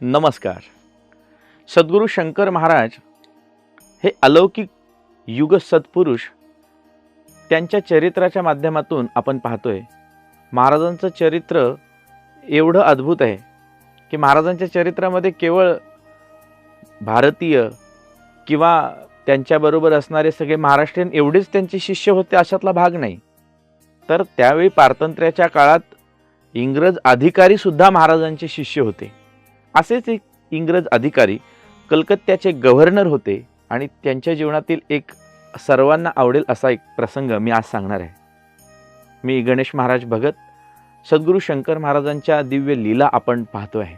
नमस्कार. सद्गुरू शंकर महाराज हे अलौकिक युग सत्पुरुष त्यांच्या चरित्राच्या माध्यमातून आपण पाहतोय. महाराजांचं चरित्र एवढं अद्भुत आहे की महाराजांच्या चरित्रामध्ये केवळ भारतीय किंवा त्यांच्याबरोबर असणारे सगळे महाराष्ट्रीयन एवढेच त्यांचे शिष्य होते अशातला भाग नाही. तर त्यावेळी पारतंत्र्याच्या काळात इंग्रज अधिकारीसुद्धा महाराजांचे शिष्य होते. असेच एक इंग्रज अधिकारी कलकत्त्याचे गव्हर्नर होते आणि त्यांच्या जीवनातील एक सर्वांना आवडेल असा एक प्रसंग मी आज सांगणार आहे. मी गणेश महाराज भगत सद्गुरू शंकर महाराजांच्या दिव्य लीला आपण पाहतो आहे.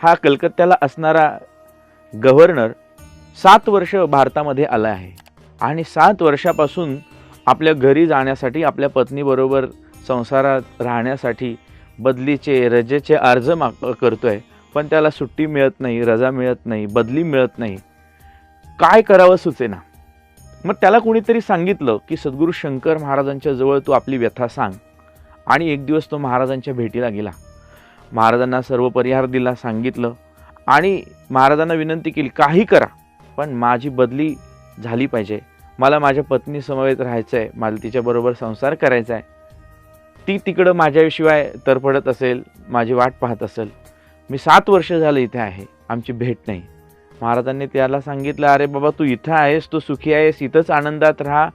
हा कलकत्त्याला असणारा गव्हर्नर सात वर्ष भारतामध्ये आला आहे आणि सात वर्षापासून आपल्या घरी जाण्यासाठी आपल्या पत्नीबरोबर संसारात राहण्यासाठी बदलीचे रजेचे अर्ज माग आहे पण त्याला सुट्टी मिळत नाही रजा मिळत नाही बदली मिळत नाही. काय करावं सुचेना? मग त्याला कोणीतरी सांगितलं की सद्गुरू शंकर महाराजांच्या जवळ तू आपली व्यथा सांग. आणि एक दिवस तो महाराजांच्या भेटीला गेला. महाराजांना सर्व परिहार दिला सांगितलं. आणि महाराजांना विनंती केली काही करा पण माझी बदली झाली पाहिजे. मला माझ्या पत्नीसमवेत राहायचं आहे मला तिच्याबरोबर संसार करायचा आहे ती तिकडं माझ्याशिवाय तरफडत असेल माझी वाट पाहत असेल. मी सात वर्ष झालं इथे आहे आमची भेट नाही. महाराजांनी त्याला सांगितलं अरे बाबा तू इथं आहेस तू सुखी आहेस इथंच आनंदात राहा.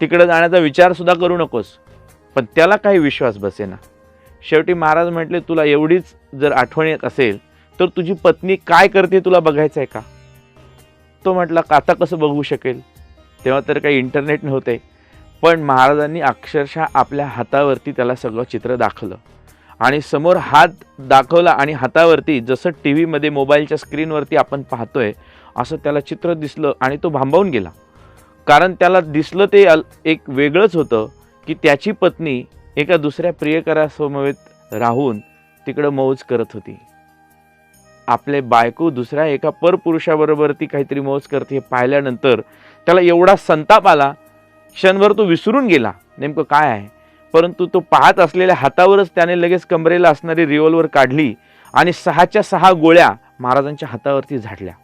तिकडं जाण्याचा विचारसुद्धा करू नकोस. पण त्याला काही विश्वास बसेना. शेवटी महाराज म्हटले तुला एवढीच जर आठवण येत असेल तर तुझी पत्नी काय करते तुला बघायचं आहे का? तो म्हटला का आता कसं बघू शकेल? तेव्हा तर काही इंटरनेट नव्हते. पण महाराजांनी अक्षरशः आपल्या हातावरती त्याला सगळं चित्र दाखवलं. आणि समोर हात दाखवला आणि हातावरती जसं टी व्हीमध्ये मोबाईलच्या स्क्रीनवरती आपण पाहतोय असं त्याला चित्र दिसलं आणि तो भांबावून गेला. कारण त्याला दिसलं ते एक वेगळंच होतं की त्याची पत्नी एका दुसऱ्या प्रियकरासमवेत राहून तिकडं मौज करत होती. आपले बायको दुसऱ्या एका परपुरुषाबरोबर ती काहीतरी मौज करते हे पाहिल्यानंतर त्याला एवढा संताप आला क्षणभर तो विसरून गेला. नेमकं काय आहे? परंतु तो पाहत असलेल्या हातावरच त्याने लगेच कमरेला असणारी रिव्हॉल्वर काढली आणि सहाच्या सहा गोळ्या महाराजांच्या हातावरती झाडल्या.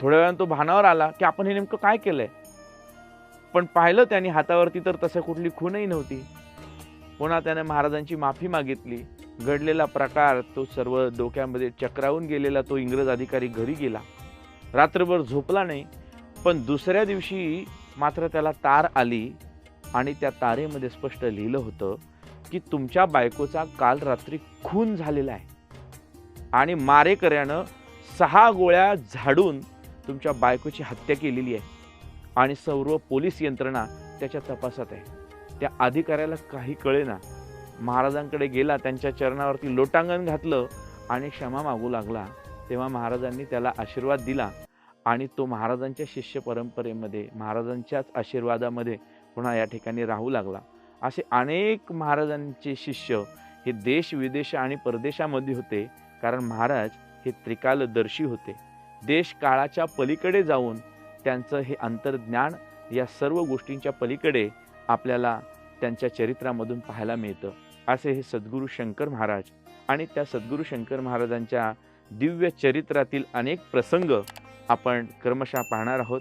थोड्या वेळानं तो भानावर आला की आपण हे नेमकं काय केलंय? पण पाहिलं त्याने हातावरती तर तसं कुठली खूनही नव्हती. पुन्हा त्याने महाराजांची माफी मागितली. घडलेला प्रकार तो सर्व डोक्यामध्ये चक्रावून गेलेला तो इंग्रज अधिकारी घरी गेला. रात्रभर झोपला नाही. पण दुसऱ्या दिवशी मात्र त्याला तार आली आणि त्या तारेमध्ये स्पष्ट लिहिलं होतं की तुमच्या बायकोचा काल रात्री खून झालेला आहे. आणि मारेकऱ्यानं सहा गोळ्या झाडून तुमच्या बायकोची हत्या केलेली आहे. आणि सर्व पोलीस यंत्रणा त्याच्या तपासात आहे. त्या अधिकाऱ्याला काही कळेना. महाराजांकडे गेला त्यांच्या चरणावरती लोटांगण घातलं आणि क्षमा मागू लागला. तेव्हा महाराजांनी त्याला आशीर्वाद दिला. आणि तो महाराजांच्या शिष्य परंपरेमध्ये महाराजांच्याच आशीर्वादामध्ये पुन्हा या ठिकाणी राहू लागला. असे अनेक महाराजांचे शिष्य हे देश विदेश आणि परदेशामध्ये होते. कारण महाराज हे त्रिकालदर्शी होते. देश काळाच्या पलीकडे जाऊन त्यांचं हे अंतर्ज्ञान या सर्व गोष्टींच्या पलीकडे आपल्याला त्यांच्या चरित्रामधून पाहायला मिळतं. असे हे सद्गुरू शंकर महाराज आणि त्या सद्गुरू शंकर महाराजांच्या दिव्य चरित्रातील अनेक प्रसंग आपण क्रमशः पाहणार आहोत.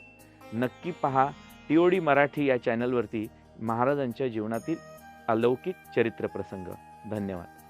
नक्की पहा टी ओ डी मराठी या चॅनलवरती महाराजांच्या जीवनातील अलौकिक चरित्र प्रसंग. धन्यवाद.